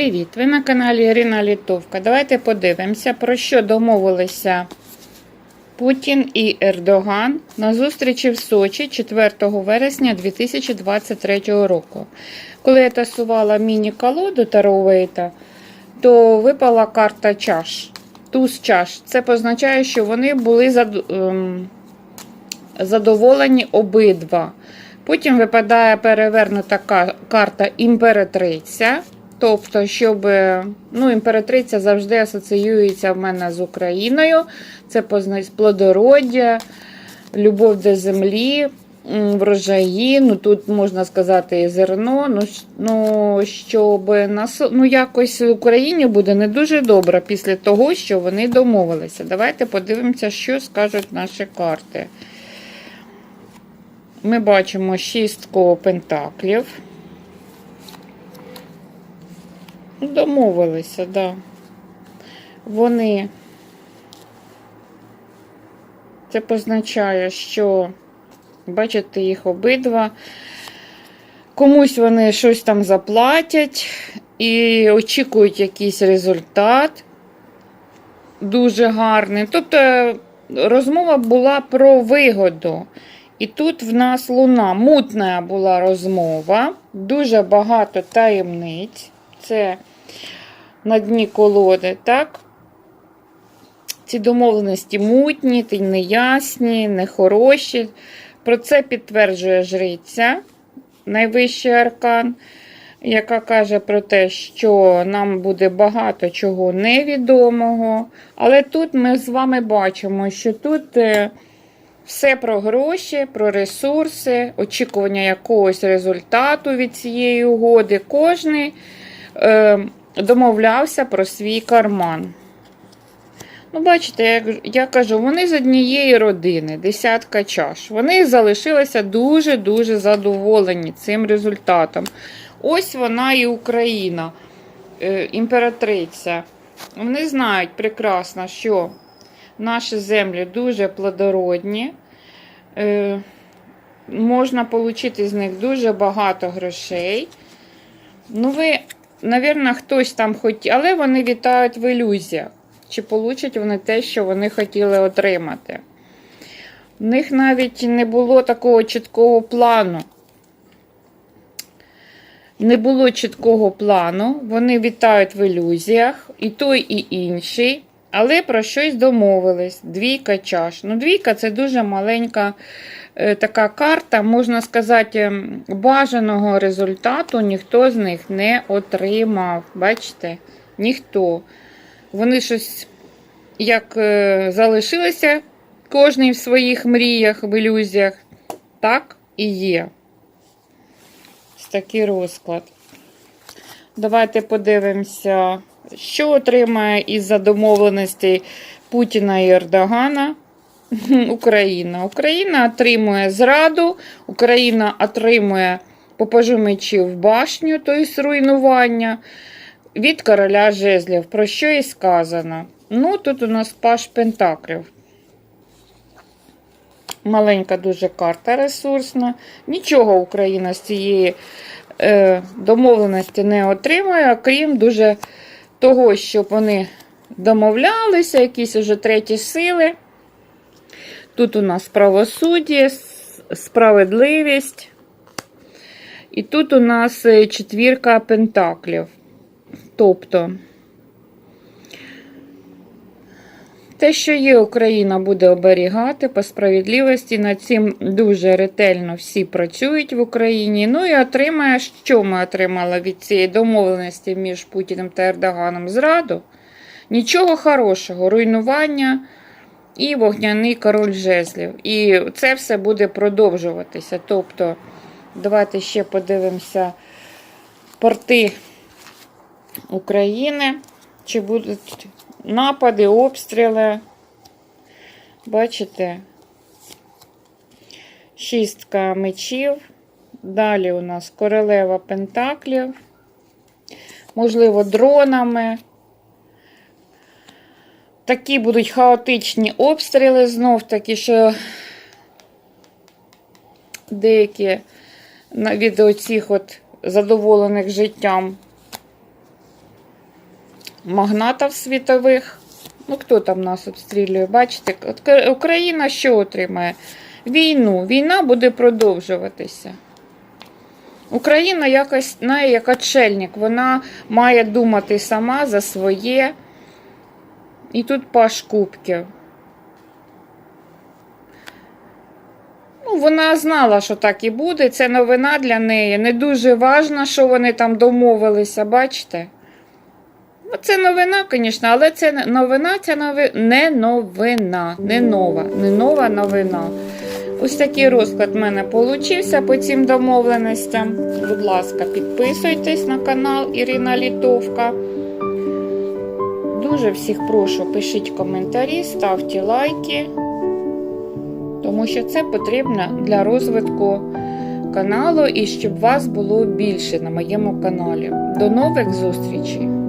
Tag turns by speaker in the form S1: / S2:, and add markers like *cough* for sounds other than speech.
S1: Привіт! Ви на каналі Ірина Літовка. Давайте подивимося, про що домовилися Путін і Ердоган на зустрічі в Сочі 4 вересня 2023 року. Коли я тасувала міні-колоду Таровейта, то випала карта чаш. Туз чаш. Це позначає, що вони були ем, задоволені обидва. Потім випадає перевернута карта імператриця. Тобто, щоб ну, імператриця завжди асоціюється в мене з Україною. Це плодородя, любов до землі, врожаї. Ну, тут можна сказати і зерно. Ну, ну, щоб нас, ну, якось в Україні буде не дуже добре після того, що вони домовилися. Давайте подивимося, що скажуть наші карти. Ми бачимо шістку пентаклів. Домовилися, да. Вони. Це позначає, що, бачите, їх обидва. Комусь вони щось там заплатять і очікують якийсь результат дуже гарний. Тобто розмова була про вигоду. І тут в нас луна. Мутна була розмова, дуже багато таємниць. Це на дні колоди, так? Ці домовленості мутні, неясні, нехороші. Про це підтверджує жриця, найвищий аркан, яка каже про те, що нам буде багато чого невідомого. Але тут ми з вами бачимо, що тут. е, все про гроші, про ресурси, очікування якогось результату від цієї угоди. Кожний е, домовлявся про свій карман. Ну, бачите, як я кажу, вони з однієї родини, десятка чаш. Вони залишилися дуже-дуже задоволені цим результатом. Ось вона і Україна, е, імператриця. Вони знають прекрасно, що Наші землі дуже плодородні. Е, можна отримати з них дуже багато грошей. Ну, ви, мабуть, хтось там хотів, але вони вітають в ілюзіях. Чи получать вони те, що вони хотіли отримати. В них навіть не було такого чіткого плану. Не було чіткого плану. Вони вітають в ілюзіях, і той, і інший. Але про щось домовились. Двійка чаш. Ну, двійка це дуже маленька е, така карта, можна сказати, бажаного результату ніхто з них не отримав. Бачите? Ніхто. Вони щось як е, залишилися кожний в своїх мріях, в ілюзіях, так і є. Ось такий розклад. Давайте подивимося, що отримає із-за домовленостей Путіна і Ердогана *laughs* Україна. Україна отримує зраду, Україна отримує попажу мечів в башню, тобто руйнування від короля жезлів. Про що і сказано. Ну, тут у нас паш Пентаклів. Маленька дуже карта ресурсна. Нічого Україна з цієї е, домовленості не отримує, окрім дуже того, щоб вони домовлялися, якісь уже треті сили. Тут у нас правосуддя, справедливість. І тут у нас е, четвірка пентаклів. Тобто, те, що є, Україна буде оберігати по справедливості. Над цим дуже ретельно всі працюють в Україні. Ну і отримає, що ми отримали від цієї домовленості між Путіним та Ердоганом зраду. Нічого хорошого, руйнування і вогняний король жезлів. І це все буде продовжуватися. Тобто, давайте ще подивимося порти України. Чи будуть напади, обстріли? Бачите? Шістка мечів. Далі у нас королева пентаклів. Можливо, дронами. Такі будуть хаотичні обстріли знов таки, що деякі від оцих от задоволених життям магнатів світових. Ну, хто там нас обстрілює? Бачите, Україна що отримає? Війну. Війна буде продовжуватися. Україна якось знає, як отшельник. Вона має думати сама за своє. І тут паш кубків. Ну, вона знала, що так і буде. Це новина для неї. Не дуже важно, що вони там домовилися, бачите? Ну, Це новина, звісно, але це новина, це нови... не новина, не нова, не нова новина. Ось такий розклад в мене получився по цим домовленостям. Будь ласка, підписуйтесь на канал Ірина Літовка. Дуже всіх прошу, пишіть коментарі, ставте лайки, тому що це потрібно для розвитку каналу і щоб вас було більше на моєму каналі. До нових зустрічей!